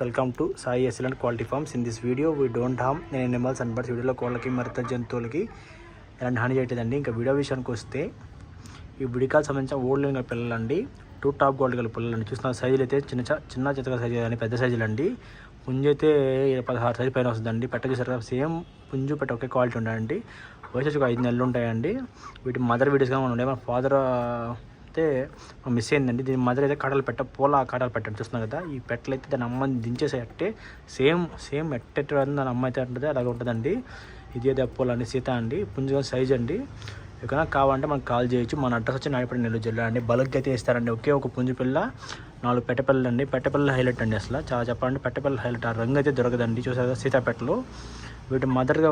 Welcome to Sai excellent quality farms in this video we don't harm నేను animals and birds వీడియోలో కోళ్ళకి మరిత జంతువులకి ఎలాంటి హాని చేయట్లేదండి. ఇంకా వీడియో విషయానికి వస్తే ఈ బుడికాలు సంబంధించిన ఓల్డ్ గల పిల్లలండి టూ టాప్ గోల్డ్ గల పిల్లలండి. చూసిన సైజులు అయితే చిన్న చిన్న చిత్తగా సైజు కానీ పెద్ద సైజులు అండి పుంజు అయితే పదహారు సైజు పైన వస్తుందండి. పెట్ట చూసారు సేమ్ పుంజు పెట్ట ఒకే క్వాలిటీ ఉండాలండి. వయసు ఒక ఐదు నెలలు ఉంటాయండి. వీటి మదర్ వీడియోస్గా మనం ఉండే మన ఫాదర్ అయితే మిస్ అయిందండి దీని మదర్ అయితే కడలు పెట్ట పూల కడలు పెట్టండి చూస్తున్నాం కదా? ఈ పెట్టలు అయితే దాని అమ్మని దించేసేటట్టే సేమ్ సేమ్ ఎట్టెట్ దాని అమ్మ అయితే ఉంటుంది అలాగే ఉంటుందండి. ఇది అయితే పూల అండి సీత అండి. పుంజుగా సైజ్ అండి. ఎక్కడైనా కావాలంటే మనకు కాల్ చేయొచ్చు. మన అడ్రస్ వచ్చి నాయపడి నెల్లూరు జిల్లా అండి. బల్క్ అయితే ఇస్తారండి ఒకే ఒక పుంజు పిల్ల నాలుగు పెట్టపిల్లలు అండి. పెట్టపిల్ల హైలైట్ అండి అసలు. చాలా చెప్పాలంటే పెట్టపిల్ల హైలైట్. ఆ రంగు అయితే దొరకదండి. చూసారు కదా సీతాపెట్టలు వీటి మదర్గా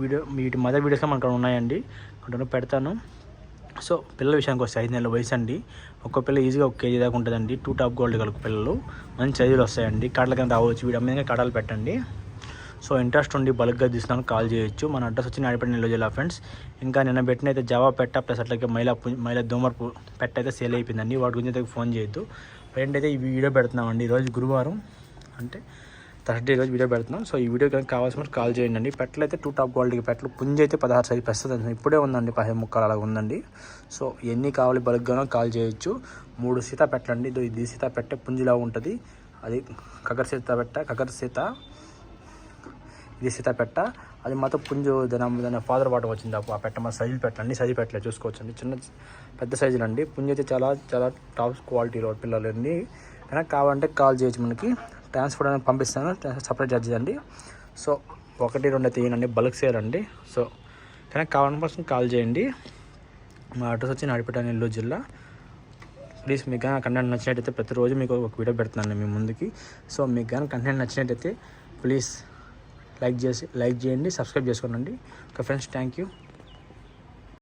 వీడియో వీటి మదర్ వీడియోస్గా మనకు ఉన్నాయండి. ఇక్కడ పెడతాను. సో పిల్లల విషయానికి వస్తే ఐదు నెలల వయసు అండి. ఒక్క పిల్ల ఈజీగా ఒక కేజీ దాకా ఉంటుందండి. టూ టాప్ గోల్డ్ కలుపు పిల్లలు. మంచి సైజులు వస్తాయండి. కడల కింద రావచ్చు వీడి అమ్మగా కడాలు పెట్టండి. సో ఇంట్రెస్ట్ ఉండి బల్క్గా తీసుకున్నాను కాల్ చేయొచ్చు. మన అడ్రస్ వచ్చి నాడిపడి నెల్లూరు జిల్లా ఫ్రెండ్స్. ఇంకా నిన్న పెట్టిన అయితే జవా పెట్ట ప్లస్ అట్లాగే మైలా పు- మైలా దోమర్ పెట్ట అయితే సేల్ అయిపోయిందండి. వాటి గురించి అయితే ఫోన్ చేయొద్దు. ఫ్రెండ్ అయితే ఈ వీడియో పెడుతున్నామండి. ఈరోజు గురువారం అంటే థర్టీ రోజు వీడియో పెడుతున్నాం. సో ఈ వీడియో కనుక కావాల్సిన కాల్ చేయండి అండి పెట్టలు అయితే టూ టాప్ క్వాలిటీ పెట్టలు పుంజ అయితే పదహారు సైజు ప్రస్తుతం ఇప్పుడే ఉందండి పదిహేను ముక్కలు అలా ఉందండి. సో ఎన్ని కావాలి బల్క్గానో కాల్ చేయొచ్చు. మూడు సీత పెట్టండి ఇది ఇది సీత పెట్టే పుంజిలా ఉంటుంది. అది కగర్ సీత పెట్ట కగర్ సీత ఇది సీత పెట్ట. అది మాత్రం పుంజు దాని దాని ఫాదర్ వాటర్ వచ్చింది ఆ ఆ పెట్ట మా సైజులు పెట్టండి సైజు పెట్టలే చూసుకోవచ్చండి. చిన్న పెద్ద సైజులు అండి. పుంజు అయితే చాలా చాలా టాప్ క్వాలిటీలో పిల్లలు అండి కావాలంటే కాల్ చేయొచ్చు మనకి. ట్రాన్స్పోర్ట్ అనేది పంపిస్తాను. సపరేట్ చార్జెస్ అండి. సో ఒకటి రెండు అయితే ఇవ్వనండి బల్క్ సేల్ అండి సో కానీ కావాలని పర్సన్ కాల్ చేయండి. మా అడ్రస్ వచ్చి నడిపేట నెల్లూరు జిల్లా. ప్లీజ్ మీకు కానీ కంటెంట్ నచ్చినట్టయితే ప్రతిరోజు మీకు ఒక వీడియో పెడుతున్నాను మీ ముందుకి. సో మీకు కానీ కంటెంట్ నచ్చినట్టయితే ప్లీజ్ లైక్ చేసి లైక్ చేయండి సబ్స్క్రైబ్ చేసుకోండి ఓకే ఫ్రెండ్స్ థ్యాంక్ యూ